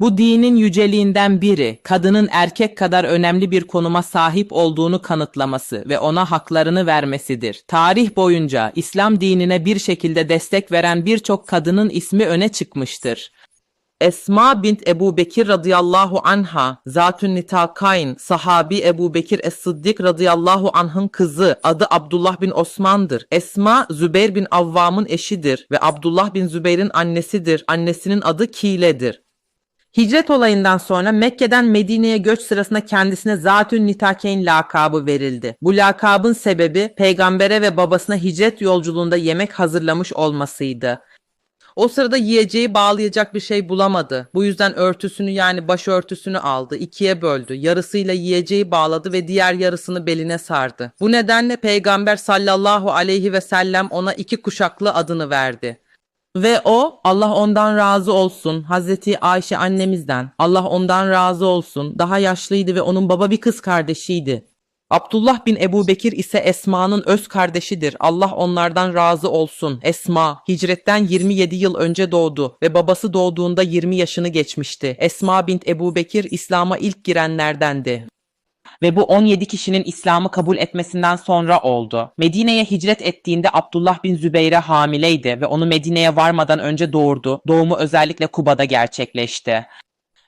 Bu dinin yüceliğinden biri, kadının erkek kadar önemli bir konuma sahip olduğunu kanıtlaması ve ona haklarını vermesidir. Tarih boyunca İslam dinine bir şekilde destek veren birçok kadının ismi öne çıkmıştır. Esma bint Ebu Bekir radıyallahu anha, Zatün Nitakayn, sahabi Ebu Bekir Es-Sıddik radıyallahu anh'ın kızı, adı Abdullah bin Osman'dır. Esma, Zübeyir bin Avvam'ın eşidir ve Abdullah bin Zübeyir'in annesidir. Annesinin adı Kile'dir. Hicret olayından sonra Mekke'den Medine'ye göç sırasında kendisine Zatün Nitakeyn lakabı verildi. Bu lakabın sebebi peygambere ve babasına hicret yolculuğunda yemek hazırlamış olmasıydı. O sırada yiyeceği bağlayacak bir şey bulamadı. Bu yüzden örtüsünü yani başörtüsünü aldı, ikiye böldü. Yarısıyla yiyeceği bağladı ve diğer yarısını beline sardı. Bu nedenle Peygamber sallallahu aleyhi ve sellem ona iki kuşaklı adını verdi. Ve o Allah ondan razı olsun Hazreti Ayşe annemizden Allah ondan razı olsun daha yaşlıydı ve onun baba bir kız kardeşiydi. Abdullah bin Ebu Bekir ise Esma'nın öz kardeşidir. Allah onlardan razı olsun. Esma, hicretten 27 yıl önce doğdu ve babası doğduğunda 20 yaşını geçmişti. Esma bint Ebu Bekir İslam'a ilk girenlerdendi. Ve bu 17 kişinin İslam'ı kabul etmesinden sonra oldu. Medine'ye hicret ettiğinde Abdullah bin Zübeyre hamileydi ve onu Medine'ye varmadan önce doğurdu. Doğumu özellikle Kuba'da gerçekleşti.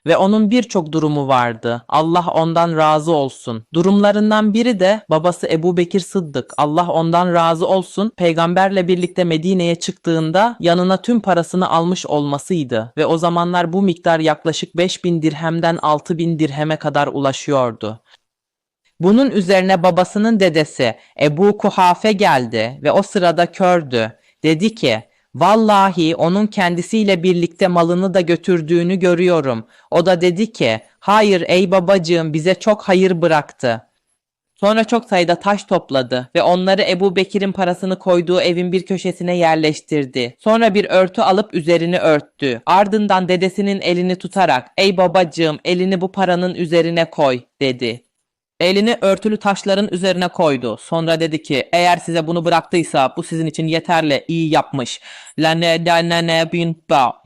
Ve onun birçok durumu vardı. Allah ondan razı olsun. Durumlarından biri de babası Ebu Bekir Sıddık. Allah ondan razı olsun. Peygamberle birlikte Medine'ye çıktığında yanına tüm parasını almış olmasıydı. Ve o zamanlar bu miktar yaklaşık 5000 dirhemden 6000 dirheme kadar ulaşıyordu. Bunun üzerine babasının dedesi Ebu Kuhafe geldi ve o sırada kördü. Dedi ki, Vallahi onun kendisiyle birlikte malını da götürdüğünü görüyorum. O da dedi ki, hayır ey babacığım bize çok hayır bıraktı. Sonra çok sayıda taş topladı ve onları Ebu Bekir'in parasını koyduğu evin bir köşesine yerleştirdi. Sonra bir örtü alıp üzerini örttü. Ardından dedesinin elini tutarak, ey babacığım elini bu paranın üzerine koy dedi. Elini örtülü taşların üzerine koydu. Sonra dedi ki eğer size bunu bıraktıysa bu sizin için yeterli iyi yapmış. Lane lane bin ba.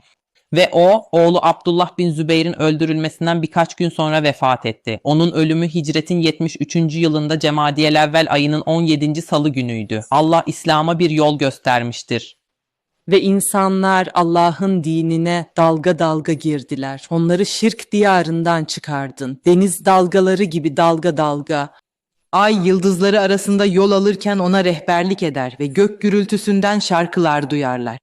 Ve o oğlu Abdullah bin Zübeyir'in öldürülmesinden birkaç gün sonra vefat etti. Onun ölümü hicretin 73. yılında Cemadiyel-Evvel ayının 17. salı günüydü. Allah İslam'a bir yol göstermiştir. Ve insanlar Allah'ın dinine dalga dalga girdiler. Onları şirk diyarından çıkardın. Deniz dalgaları gibi dalga dalga. Ay yıldızları arasında yol alırken ona rehberlik eder ve gök gürültüsünden şarkılar duyarlar.